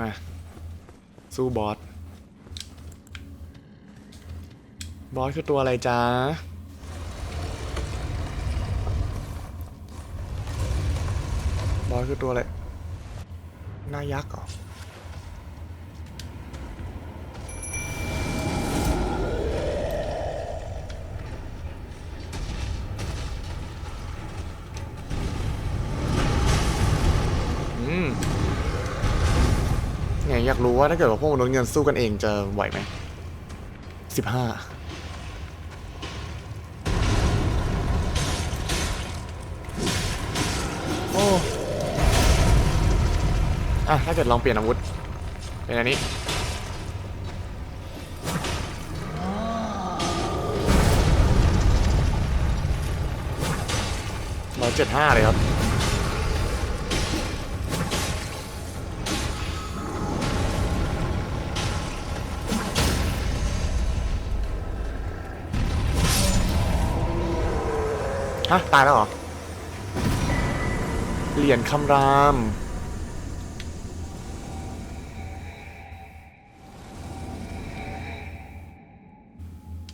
มา สู้บอส บอสคือตัวอะไรจ๊ะบอสคือตัวอะไรหน้ายักษ์เหรออืม ไงอยากรู้ว่าถ้าเกิดว่าพวกมนุษย์เงินสู้กันเองจะไหวไหมสิบห้าโอ้อะถ้าเกิดลองเปลี่ยนอาวุธ เป็นอันนี้ร้อยเจ็ดห้าเลยครับ ฮะ ตายแล้วเหรอ เหรียญคำราม